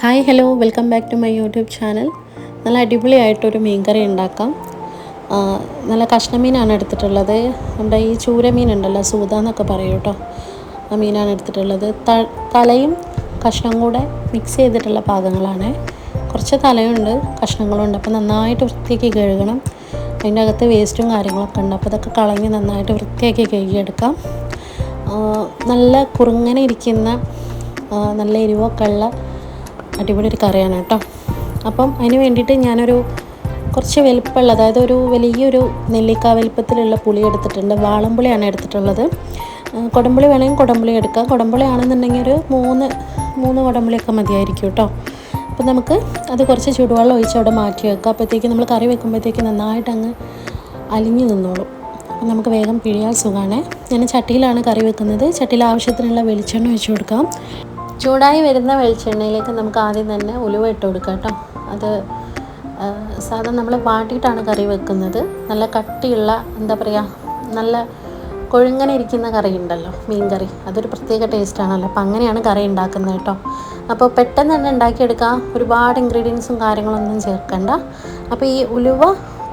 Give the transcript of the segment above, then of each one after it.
Hi hello. Welcome back to my YouTube channel. നല്ല അടിപൊളിയായിട്ടൊരു മീൻകറി ഉണ്ടാക്കാം. നല്ല കഷ്ണമീനാണ് എടുത്തിട്ടുള്ളത്. നമ്മുടെ ഈ ചൂരമീൻ ഉണ്ടല്ലോ സൂത എന്നൊക്കെ പറയും കേട്ടോ. ആ മീനാണ് എടുത്തിട്ടുള്ളത്. തലയും കഷ്ണം കൂടെ മിക്സ് ചെയ്തിട്ടുള്ള പാകങ്ങളാണ്. കുറച്ച് തലയുണ്ട് കഷ്ണങ്ങളുണ്ട്. അപ്പോൾ നന്നായിട്ട് വൃത്തിയാക്കി കഴുകണം. അതിന്റെ അകത്ത് വേസ്റ്റും കാര്യങ്ങളൊക്കെ ഉണ്ട്. അപ്പോൾ അതൊക്കെ കളഞ്ഞ് നന്നായിട്ട് വൃത്തിയാക്കി കഴുകിയെടുക്കാം. നല്ല കുറുങ്ങനെ ഇരിക്കുന്ന നല്ല എരിവൊക്കെ ഉള്ള അടിപൊളി ഒരു കറിയാണ് കേട്ടോ. അപ്പം അതിന് വേണ്ടിയിട്ട് ഞാനൊരു കുറച്ച് വലിപ്പമുള്ള അതായത് ഒരു വലിയൊരു നെല്ലിക്ക വലിപ്പത്തിലുള്ള പുളി എടുത്തിട്ടുണ്ട്. വാളംപുളിയാണ് എടുത്തിട്ടുള്ളത്. കുടംപുളി വേണമെങ്കിൽ കുടംപുളി എടുക്കാം. കുടംപുളി ആണെന്നുണ്ടെങ്കിൽ ഒരു മൂന്ന് മൂന്ന് കുടംപുളിയൊക്കെ മതിയായിരിക്കും കേട്ടോ. അപ്പം നമുക്ക് അത് കുറച്ച് ചൂടുവെള്ളം ഒഴിച്ച് അവിടെ മാറ്റി വെക്കാം. അപ്പോഴത്തേക്ക് നമ്മൾ കറി വെക്കുമ്പോഴത്തേക്ക് നന്നായിട്ട് അങ്ങ് അലിഞ്ഞു നിന്നോളും. അപ്പം നമുക്ക് വേഗം പിഴിയാൻ സുഖമാണ് ഞാൻ ചട്ടിയിലാണ് കറി വെക്കുന്നത്. ചട്ടിയിൽ ആവശ്യത്തിനുള്ള വെളിച്ചെണ്ണ ഒഴിച്ച് കൊടുക്കാം. ചൂടായി വരുന്ന വെളിച്ചെണ്ണയിലേക്ക് നമുക്ക് ആദ്യം തന്നെ ഉലുവ ഇട്ട് കൊടുക്കാം കേട്ടോ. അത് സാധാരണ നമ്മൾ വാട്ടിയിട്ടാണ് കറി വെക്കുന്നത്. നല്ല കട്ടിയുള്ള എന്താ പറയുക നല്ല കൊഴുങ്ങനെ ഇരിക്കുന്ന കറി ഉണ്ടല്ലോ മീൻ കറി. അതൊരു പ്രത്യേക ടേസ്റ്റ് ആണല്ലോ. അപ്പോൾ അങ്ങനെയാണ് കറി ഉണ്ടാക്കുന്നത് കേട്ടോ. അപ്പോൾ പെട്ടെന്ന് തന്നെ ഉണ്ടാക്കിയെടുക്കാം. ഒരുപാട് ഇൻഗ്രീഡിയൻസും കാര്യങ്ങളൊന്നും ചേർക്കണ്ട. അപ്പോൾ ഈ ഉലുവ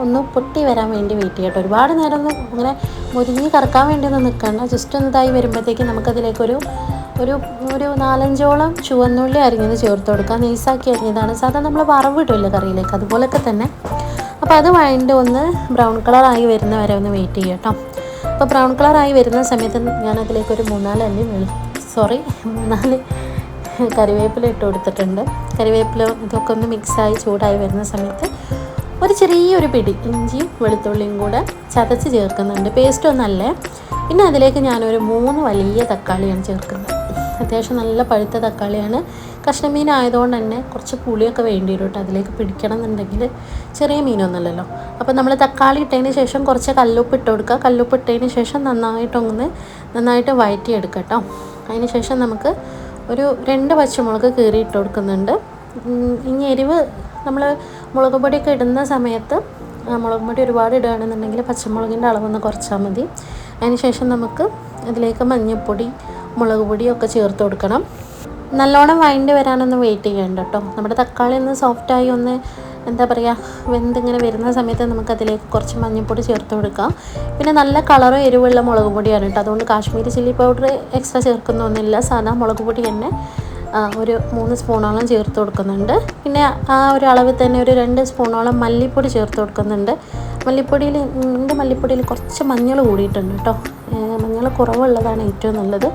ഒന്ന് പൊട്ടി വരാൻ വേണ്ടി വെയിറ്റ് ചെയ്യട്ടെ. ഒരുപാട് നേരം ഒന്നും അങ്ങനെ മുരിഞ്ഞ് കറക്കാൻ വേണ്ടി ഒന്ന് നിൽക്കണ്ട. ജസ്റ്റ് ഒന്ന് ഇതായി വരുമ്പോഴത്തേക്ക് നമുക്കതിലേക്കൊരു ഒരു ഒരു നാലഞ്ചോളം ചുവന്നുള്ളി അരിഞ്ഞത് ചേർത്ത് കൊടുക്കുക. നെയ്സാക്കി അരിഞ്ഞതാണ്. സാധാരണ നമ്മൾ വറവിടില്ല കറിയിലേക്ക്. അതുപോലൊക്കെ തന്നെ. അപ്പോൾ അത് വൈൻഡ് ഒന്ന് ബ്രൗൺ കളറായി വരുന്ന വരെ ഒന്ന് വെയിറ്റ് ചെയ്യുക കേട്ടോ അപ്പോൾ ബ്രൗൺ കളറായി വരുന്ന സമയത്ത് ഞാനതിലേക്ക് ഒരു മൂന്നാൽ അല്ലി വെളി സോറി മൂന്നാൽ കറിവേപ്പില ഇട്ട് കൊടുത്തിട്ടുണ്ട്. കറിവേപ്പില ഇതൊക്കെ ഒന്ന് മിക്സായി ചൂടായി വരുന്ന സമയത്ത് ഒരു ചെറിയൊരു പിടി ഇഞ്ചിയും വെളുത്തുള്ളിയും കൂടെ ചതച്ച് ചേർക്കുന്നുണ്ട്. പേസ്റ്റ് ഒന്നല്ലേ? പിന്നെ അതിലേക്ക് ഞാനൊരു മൂന്ന് വലിയ തക്കാളിയാണ് ചേർക്കുന്നത്. അത്യാവശ്യം നല്ല പഴുത്ത തക്കാളിയാണ്. കഷ്ണമീൻ ആയതുകൊണ്ട് തന്നെ കുറച്ച് പുളിയൊക്കെ വേണ്ടി വരും കേട്ടോ അതിലേക്ക് പിടിക്കണം എന്നുണ്ടെങ്കിൽ ചെറിയ മീനൊന്നുമല്ലല്ലോ. അപ്പോൾ നമ്മൾ തക്കാളി ഇട്ടതിന് ശേഷം കുറച്ച് കല്ലുപ്പ് ഇട്ട് കൊടുക്കുക. കല്ലുപ്പ് ഇട്ടതിന് ശേഷം നന്നായിട്ടൊന്ന് നന്നായിട്ട് വഴറ്റിയെടുക്കുക കേട്ടോ അതിന് ശേഷം നമുക്ക് ഒരു രണ്ട് പച്ചമുളക് കീറി ഇട്ട് കൊടുക്കുന്നുണ്ട് ഇനി എരിവ് നമ്മൾ മുളക് പൊടിയൊക്കെ ഇടുന്ന സമയത്ത് മുളക് പൊടി ഒരുപാട് ഇടുകയാണെന്നുണ്ടെങ്കിൽ പച്ചമുളകിന്റെ അളവൊന്ന് കുറച്ചാൽ മതി. അതിനുശേഷം നമുക്ക് അതിലേക്ക് മഞ്ഞൾപ്പൊടി മുളക് പൊടിയൊക്കെ ചേർത്ത് കൊടുക്കണം. നല്ലോണം വൈൻഡ് വരാനൊന്ന് വെയിറ്റ് ചെയ്യേണ്ട കേട്ടോ നമ്മുടെ തക്കാളി ഒന്ന് സോഫ്റ്റായി ഒന്ന് എന്താ പറയുക വെന്തിങ്ങനെ വരുന്ന സമയത്ത് നമുക്കതിലേക്ക് കുറച്ച് മഞ്ഞൾപ്പൊടി ചേർത്ത് കൊടുക്കാം. പിന്നെ നല്ല കളറും എരിവുള്ള മുളക് പൊടിയാണ് കേട്ടോ അതുകൊണ്ട് കാശ്മീരി ചില്ലി പൗഡർ എക്സ്ട്രാ ചേർക്കുന്നൊന്നുമില്ല. സാധാ മുളക് പൊടി തന്നെ ഒരു മൂന്ന് സ്പൂണോളം ചേർത്ത് കൊടുക്കുന്നുണ്ട്. പിന്നെ ആ ഒരു അളവിൽ തന്നെ ഒരു രണ്ട് സ്പൂണോളം മല്ലിപ്പൊടി ചേർത്ത് കൊടുക്കുന്നുണ്ട്. മല്ലിപ്പൊടിയിൽ എന്റെ മല്ലിപ്പൊടിയിൽ കുറച്ച് മഞ്ഞൾ കൂടിയിട്ടുണ്ട് കേട്ടോ. മഞ്ഞൾ കുറവുള്ളതാണ് ഏറ്റവും നല്ലത്.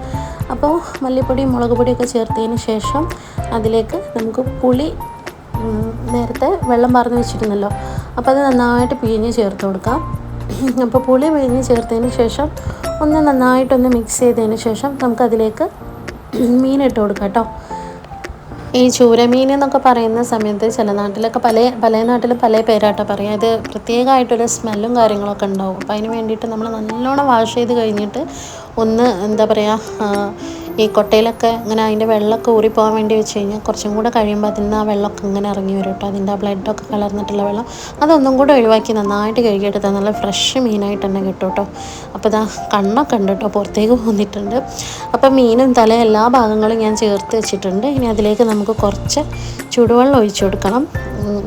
അപ്പോൾ മല്ലിപ്പൊടിയും മുളക് പൊടിയൊക്കെ ചേർത്തതിന് ശേഷം അതിലേക്ക് നമുക്ക് പുളി നേരത്തെ വെള്ളം പറഞ്ഞ് വെച്ചിരുന്നല്ലോ. അപ്പോൾ അത് നന്നായിട്ട് പിഴിഞ്ഞ് ചേർത്ത് കൊടുക്കാം. അപ്പോൾ പുളി പിഴിഞ്ഞ് ചേർത്തതിന് ശേഷം ഒന്ന് നന്നായിട്ടൊന്ന് മിക്സ് ചെയ്തതിന് ശേഷം നമുക്കതിലേക്ക് മീനിട്ട് കൊടുക്കാം കേട്ടോ. ഈ ചൂരമീൻ എന്നൊക്കെ പറയുന്ന സമയത്ത് ചില നാട്ടിലൊക്കെ പല പല നാട്ടിലും പല പേരാട്ടോ പറയാം. ഇത് പ്രത്യേകമായിട്ടൊരു സ്മെല്ലും കാര്യങ്ങളൊക്കെ ഉണ്ടാവും. അപ്പോൾ അതിന് വേണ്ടിയിട്ട് നമ്മൾ നല്ലോണം വാഷ് ചെയ്ത് കഴിഞ്ഞിട്ട് ഒന്ന് എന്താ പറയുക ഈ കൊട്ടയിലൊക്കെ ഇങ്ങനെ അതിന്റെ വെള്ളമൊക്കെ ഊറിപ്പോകാൻ വേണ്ടി വെച്ച് കഴിഞ്ഞാൽ കുറച്ചും കൂടെ കഴിയുമ്പോൾ അതിൽ നിന്ന് ആ വെള്ളമൊക്കെ ഇങ്ങനെ ഇറങ്ങി വരും കേട്ടോ. അതിന്റെ ആ ബ്ലഡൊക്കെ കലർന്നിട്ടുള്ള വെള്ളം അതൊന്നും കൂടെ ഒഴിവാക്കി നന്നായിട്ട് കഴുകിയെടുത്താൽ നല്ല ഫ്രഷ് മീനായിട്ട് തന്നെ കിട്ടും കേട്ടോ. അപ്പോൾ ഇതാ കണ്ണൊക്കെ ഉണ്ട് കേട്ടോ പുറത്തേക്ക് പോന്നിട്ടുണ്ട്. അപ്പോൾ മീനും തല എല്ലാ ഭാഗങ്ങളും ഞാൻ ചേർത്ത് വെച്ചിട്ടുണ്ട്. ഇനി അതിലേക്ക് നമുക്ക് കുറച്ച് ചൂടുവെള്ളം ഒഴിച്ചു കൊടുക്കണം.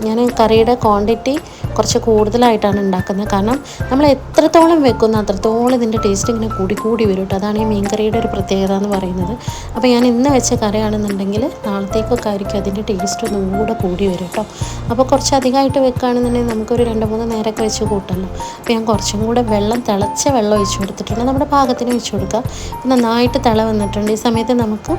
ഞാൻ കറിയുടെ ക്വാണ്ടിറ്റി കുറച്ച് കൂടുതലായിട്ടാണ് ഉണ്ടാക്കുന്നത്. കാരണം നമ്മൾ എത്രത്തോളം വെക്കുന്നു അത്രത്തോളം ഇതിന്റെ ടേസ്റ്റ് ഇങ്ങനെ കൂടി കൂടി വരും കേട്ടോ. അതാണ് ഈ മീൻ കറിയുടെ ഒരു പ്രത്യേകത എന്ന് പറയുന്നത്. അപ്പോൾ ഞാൻ ഇന്ന് വെച്ച കറിയാണെന്നുണ്ടെങ്കിൽ നാളത്തേക്കൊക്കെ ആയിരിക്കും അതിന്റെ ടേസ്റ്റ് ഒന്നും കൂടെ കൂടി വരും കേട്ടോ. അപ്പോൾ കുറച്ച് അധികമായിട്ട് വെക്കുകയാണെന്നുണ്ടെങ്കിൽ നമുക്കൊരു രണ്ട് മൂന്ന് നേരമൊക്കെ വെച്ച് കൂട്ടണം. അപ്പോൾ ഞാൻ കുറച്ചും കൂടെ വെള്ളം തിളച്ച വെള്ളം ഒഴിച്ചു കൊടുത്തിട്ടുണ്ട്. നമ്മുടെ പാകത്തിന് ഒഴിച്ചു കൊടുക്കുക. നന്നായിട്ട് തിള വന്നിട്ടുണ്ട്. ഈ സമയത്ത് നമുക്ക്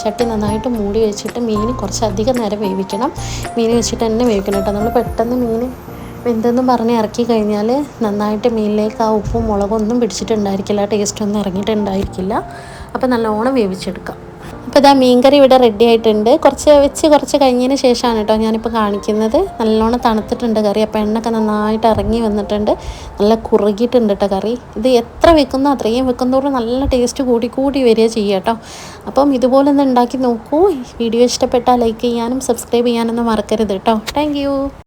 ചട്ടി നന്നായിട്ട് മൂടി വെച്ചിട്ട് മീൻ കുറച്ചധികം നേരം വേവിക്കണം. മീൻ വെച്ചിട്ട് തന്നെ വേവിക്കണം കേട്ടോ. നമ്മൾ പെട്ടെന്ന് മീൻ വെന്തെന്ന് പറഞ്ഞ് ഇറക്കി കഴിഞ്ഞാൽ നന്നായിട്ട് മീനിലേക്ക് ആ ഉപ്പും മുളകൊന്നും പിടിച്ചിട്ടുണ്ടായിരിക്കില്ല ടേസ്റ്റൊന്നും ഇറങ്ങിയിട്ടുണ്ടായിരിക്കില്ല. അപ്പോൾ നല്ലോണം വേവിച്ചെടുക്കാം. അപ്പോൾ ഇതാ മീൻകറി ഇവിടെ റെഡി ആയിട്ടുണ്ട്. കുറച്ച് വെച്ച് കുറച്ച് കഴിഞ്ഞതിന് ശേഷമാണ് കേട്ടോ ഞാനിപ്പോൾ കാണിക്കുന്നത്. നല്ലോണം തണുത്തിട്ടുണ്ട് കറി. അപ്പോൾ എണ്ണൊക്കെ നന്നായിട്ട് ഇറങ്ങി വന്നിട്ടുണ്ട്. നല്ല കുറുകിയിട്ടുണ്ട് കേട്ടോ കറി. ഇത് എത്ര വെക്കുന്നോ അത്രയും വെക്കുന്നതോറും നല്ല ടേസ്റ്റ് കൂടി കൂടി വരിക ചെയ്യുക കേട്ടോ. അപ്പം ഇതുപോലെ ഒന്ന് ഉണ്ടാക്കി നോക്കൂ. വീഡിയോ ഇഷ്ടപ്പെട്ടാൽ ലൈക്ക് ചെയ്യാനും സബ്സ്ക്രൈബ് ചെയ്യാനൊന്നും മറക്കരുത് കേട്ടോ. താങ്ക്